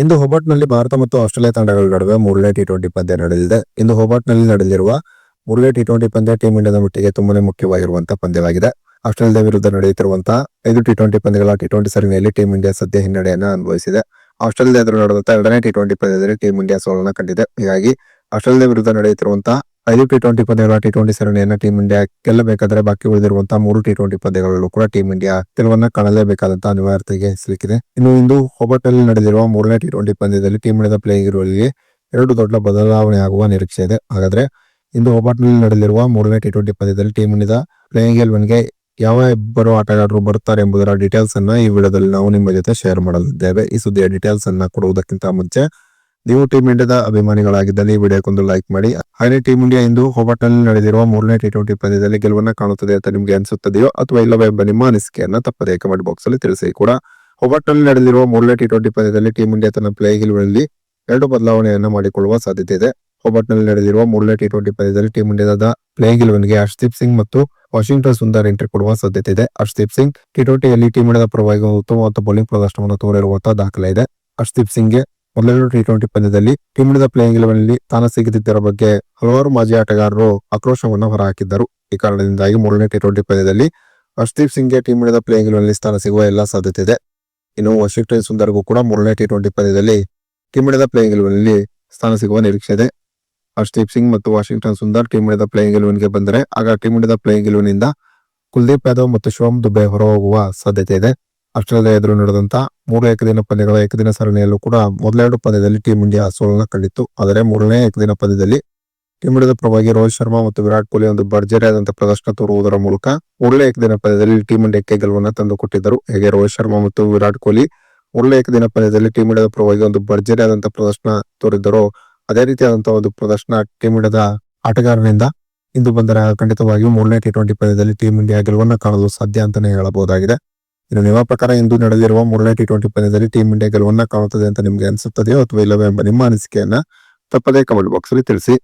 ಇಂದು ಹೋಬರ್ಟ್ನಲ್ಲಿ ಭಾರತ ಮತ್ತು ಆಸ್ಟ್ರೇಲಿಯಾ ತಂಡಗಳ ನಡುವೆ ಮೂರನೇ ಟಿ ಟ್ವೆಂಟಿ ಪಂದ್ಯ ನಡೆದಿದೆ. ಇಂದು ಹೋಬರ್ಟ್ನಲ್ಲಿ ನಡೆದಿರುವ ಮೂರನೇ ಟಿ ಟ್ವೆಂಟಿ ಪಂದ್ಯ ಟೀಮ್ ಇಂಡಿಯಾದ ಮಟ್ಟಿಗೆ ತುಂಬಾನೇ ಮುಖ್ಯವಾಗಿರುವಂತಹ ಪಂದ್ಯವಾಗಿದೆ. ಆಸ್ಟ್ರೇಲಿಯಾದ ವಿರುದ್ಧ ನಡೆಯುತ್ತಿರುವಂತಹ ಐದು ಟಿ ಟ್ವೆಂಟಿ ಪಂದ್ಯಗಳ ಟಿ ಟ್ವೆಂಟಿ ಸರಣಿಯಲ್ಲಿ ಟೀಂ ಇಂಡಿಯಾ ಸದ್ಯ ಹಿನ್ನಡೆಯನ್ನು ಅನುಭವಿಸಿದೆ. ಆಸ್ಟ್ರೇಲಿಯಾ ಎದುರು ನಡೆದಂತಹ ಎರಡನೇ ಟಿ ಟ್ವೆಂಟಿ ಪಂದ್ಯದಲ್ಲಿ ಟೀಮ್ ಇಂಡಿಯಾ ಸೋಲನ್ನು ಕಂಡಿದೆ. ಹೀಗಾಗಿ ಆಸ್ಟ್ರೇಲಿಯಾ ವಿರುದ್ಧ ನಡೆಯುತ್ತಿರುವಂತಹ ಐದು ಟಿ ಟ್ವೆಂಟಿ ಪಂದ್ಯಗಳ ಟಿ ಟ್ವೆಂಟಿ ಸರಣಿಯನ್ನ ಟೀಮ್ ಇಂಡಿಯಾ ಗೆಲ್ಲಬೇಕಾದ್ರೆ ಬಾಕಿ ಉಳಿದಿರುವಂತಹ ಮೂರು ಟಿ ಟ್ವೆಂಟಿ ಪಂದ್ಯಗಳಲ್ಲೂ ಕೂಡ ಟೀಮ್ ಇಂಡಿಯಾ ಗೆಲುವನ್ನ ಕಾಣಲೇಬೇಕಾದಂತಹ ಅನಿವಾರ್ಯತೆಗೆ ಸಿಲುಕಿದೆ. ಇನ್ನು ಇಂದು ಹೋಬರ್ಟ್ನಲ್ಲಿ ನಡೆದಿರುವ ಮೂರನೇ ಟಿ ಟ್ವೆಂಟಿ ಪಂದ್ಯದಲ್ಲಿ ಟೀಮ್ ಇಂಡಿಯಾದ ಪ್ಲೇಯಿಂಗ್ ಇರುವಲ್ಲಿ ಎರಡು ದೊಡ್ಡ ಬದಲಾವಣೆ ಆಗುವ ನಿರೀಕ್ಷೆ ಇದೆ. ಹಾಗಾದ್ರೆ ಇಂದು ಹೋಬರ್ಟ್ನಲ್ಲಿ ನಡೆದಿರುವ ಮೂರನೇ ಟಿ ಟ್ವೆಂಟಿ ಪಂದ್ಯದಲ್ಲಿ ಟೀಮ್ ಇಂಡಿಯಾದ ಪ್ಲೇಯಿಂಗ್ ಎಲೆವನ್ಗೆ ಯಾವ ಇಬ್ಬರು ಆಟಗಾರರು ಬರುತ್ತಾರೆ ಎಂಬುದರ ಡೀಟೇಲ್ಸ್ ಅನ್ನ ಈ ವಿಡಿಯೋದಲ್ಲಿ ನಾವು ನಿಮ್ಮ ಜೊತೆ ಶೇರ್ ಮಾಡಲಿದ್ದೇವೆ. ಈ ಸುದ್ದಿಯ ಡೀಟೇಲ್ಸ್ ಅನ್ನ ಕೊಡುವುದಕ್ಕಿಂತ ಮುಂಚೆ ನೀವು ಟೀಮ್ ಇಂಡಿಯಾದ ಅಭಿಮಾನಿಗಳಾಗಿದ್ದಲ್ಲಿ ವಿಡಿಯೋಕ್ಕೊಂದು ಲೈಕ್ ಮಾಡಿ. ಹಾಗೆ ಟೀಮ್ ಇಂಡಿಯಾ ಇಂದು ಹೋಬಾಟ್ನಲ್ಲಿ ನಡೆದಿರುವ ಮೂರನೇ ಟಿ ಟ್ವೆಂಟಿ ಪಂದ್ಯದಲ್ಲಿ ಗೆಲುವನ್ನ ಕಾಣುತ್ತದೆ ಅಂತ ನಿಮಗೆ ಅನಿಸುತ್ತದೆಯೋ ಅಥವಾ ಇಲ್ಲವೇ ಎಂಬ ನಿಮ್ಮ ಅನಿಸಿಕೆಯನ್ನ ತಪ್ಪದೇ ಕಮೆಂಟ್ ಬಾಕ್ಸ್ ಅಲ್ಲಿ ತಿಳಿಸಿ ಕೂಡ. ಹೋಬಾಟ್ನಲ್ಲಿ ನಡೆದಿರುವ ಮೂರನೇ ಟಿ ಟ್ವೆಂಟಿ ಪಂದ್ಯದಲ್ಲಿ ಟೀಮ್ ಇಂಡಿಯಾ ತನ್ನ ಪ್ಲೇ ಗೆಲುವಿನಲ್ಲಿ ಎರಡು ಬದಲಾವಣೆಯನ್ನ ಮಾಡಿಕೊಳ್ಳುವ ಸಾಧ್ಯತೆ ಇದೆ. ಹೋಬಾಟ್ನಲ್ಲಿ ನಡೆದಿರುವ ಮೂರನೇ ಟಿ ಟ್ವೆಂಟಿ ಪಂದ್ಯದಲ್ಲಿ ಟೀಮ್ ಇಂಡಿಯಾದ ಪ್ಲೇ ಗೆಲುವಿಗೆ ಹರ್ಷದೀಪ್ ಸಿಂಗ್ ಮತ್ತು ವಾಷಿಂಗ್ಟನ್ ಸುಂದರ್ ಎಂಟ್ರಿ ಕೊಡುವ ಸಾಧ್ಯತೆ ಇದೆ. ಹರ್ಷದೀಪ್ ಸಿಂಗ್ ಟಿ ಟ್ವೆಂಟಿಯಲ್ಲಿ ಟೀಮ್ ಇಂಡಿಯಾದ ಪರವಾಗಿ ಉತ್ತಮವಾದ ಬೌಲಿಂಗ್ ಪ್ರದರ್ಶನವನ್ನು ತೋರಿರುವಂತಹ ದಾಖಲೆ ಇದೆ. ಹರ್ಷದೀಪ್ ಸಿಂಗ್ಗೆ ಮೊದಲೆರಡು ಟಿ ಟ್ವೆಂಟಿ ಪಂದ್ಯದಲ್ಲಿ ಟೀಮ್ ಇಂಡಿಯಾದ ಪ್ಲೇಯಿಂಗ್ನಲ್ಲಿ ಸ್ಥಾನ ಸಿಗದಿದ್ದರ ಬಗ್ಗೆ ಹಲವಾರು ಮಾಜಿ ಆಟಗಾರರು ಆಕ್ರೋಶವನ್ನು ಹೊರಹಾಕಿದ್ದರು. ಈ ಕಾರಣದಿಂದಾಗಿ ಮೂರನೇ ಟಿ ಟ್ವೆಂಟಿ ಪಂದ್ಯದಲ್ಲಿ ಹರ್ಷದೀಪ್ ಸಿಂಗ್ಗೆ ಟೀಮ್ ಇಂಡಿಯಾದ ಪ್ಲೇಯಿಂಗ್ನಲ್ಲಿ ಸ್ಥಾನ ಸಿಗುವ ಎಲ್ಲಾ ಸಾಧ್ಯತೆ ಇದೆ ಇನ್ನು ವಾಷಿಂಗ್ಟನ್ ಸುಂದರ್ಗೂ ಕೂಡ ಮೂರನೇ ಟಿ ಟ್ವೆಂಟಿ ಪಂದ್ಯದಲ್ಲಿ ಟೀಮ್ ಇಂಡಿಯಾದ ಪ್ಲೇಯಿಂಗ್ನಲ್ಲಿ ಸ್ಥಾನ ಸಿಗುವ ನಿರೀಕ್ಷೆ ಇದೆ. ಹರ್ಷದೀಪ್ ಸಿಂಗ್ ಮತ್ತು ವಾಷಿಂಗ್ಟನ್ ಸುಂದರ್ ಟೀಮ್ ಇಂಡಿಯಾದ ಪ್ಲೇಯಿಂಗ್ಗೆ ಬಂದರೆ ಆಗ ಟೀಮ್ ಇಂಡಿಯಾದ ಪ್ಲೇಯಿಂಗ್ ಇಂದ ಕುಲ್ದೀಪ್ ಯಾದವ್ ಮತ್ತು ಶಿವಮ್ ದುಬೆ ಹೊರಹೋಗುವ ಸಾಧ್ಯತೆ ಇದೆ ಆಸ್ಟ್ರೇಲಿಯಾ ಎದುರು ನಡೆದಂತ ಮೂರು ಏಕದಿನ ಪಂದ್ಯಗಳ ಏಕದಿನ ಸರಣಿಯಲ್ಲೂ ಕೂಡ ಮೊದಲೆರಡು ಪಂದ್ಯದಲ್ಲಿ ಟೀಂ ಇಂಡಿಯಾ ಸೋಲನ್ನ ಕಂಡಿತ್ತು. ಆದರೆ ಮೂರನೇ ಏಕದಿನ ಪಂದ್ಯದಲ್ಲಿ ಟೀಂ ಇಂಡಿಯಾದ ಪರವಾಗಿ ರೋಹಿತ್ ಶರ್ಮಾ ಮತ್ತು ವಿರಾಟ್ ಕೊಹ್ಲಿ ಒಂದು ಭರ್ಜರಿಯಾದಂತಹ ಪ್ರದರ್ಶನ ತೋರುವುದರ ಮೂಲಕ ಮೂರನೇ ಏಕದಿನ ಪಂದ್ಯದಲ್ಲಿ ಟೀಂ ಇಂಡಿಯಾಕ್ಕೆ ಗೆಲುವನ್ನ ತಂದುಕೊಟ್ಟಿದ್ದರು ಹೇಗೆ ರೋಹಿತ್ ಶರ್ಮಾ ಮತ್ತು ವಿರಾಟ್ ಕೊಹ್ಲಿ ಮೂರನೇ ಏಕದಿನ ಪಂದ್ಯದಲ್ಲಿ ಟೀಂ ಇಂಡಿಯಾದ ಪರವಾಗಿ ಒಂದು ಭರ್ಜರಿಯಾದಂತಹ ಪ್ರದರ್ಶನ ತೋರಿದ್ದರು. ಅದೇ ರೀತಿಯಾದಂತಹ ಒಂದು ಪ್ರದರ್ಶನ ಟೀಂ ಇಂಡಿಯಾದ ಆಟಗಾರನಿಂದ ಇಂದು ಬಂದರೆ ಖಂಡಿತವಾಗಿಯೂ ಮೂರನೇ ಟಿ ಟ್ವೆಂಟಿ ಪಂದ್ಯದಲ್ಲಿ ಟೀಂ ಇಂಡಿಯಾ ಗೆಲುವನ್ನು ಕಾಣಲು ಸಾಧ್ಯ ಅಂತಾನೆ ಹೇಳಬಹುದಾಗಿದೆ. ಇನ್ನು ನಿಮ್ಮ ಪ್ರಕಾರ ಇಂದು ನಡೆದಿರುವ ಮೂರನೇ ಟಿ ಟ್ವೆಂಟಿ ಪಂದ್ಯದಲ್ಲಿ ಟೀಮ್ ಇಂಡಿಯಾ ಗೆಲುವನ್ನ ಕಾಣುತ್ತದೆ ಅಂತ ನಿಮ್ಗೆ ಅನಿಸುತ್ತದೆಯೋ ಅಥವಾ ಇಲ್ಲವೇ ಎಂಬ ನಿಮ್ಮ ಅನಿಸಿಕೆಯನ್ನ ತಪ್ಪದೇ ಕಮೆಂಟ್ ಬಾಕ್ಸ್ ಅಲ್ಲಿ ತಿಳಿಸಿ.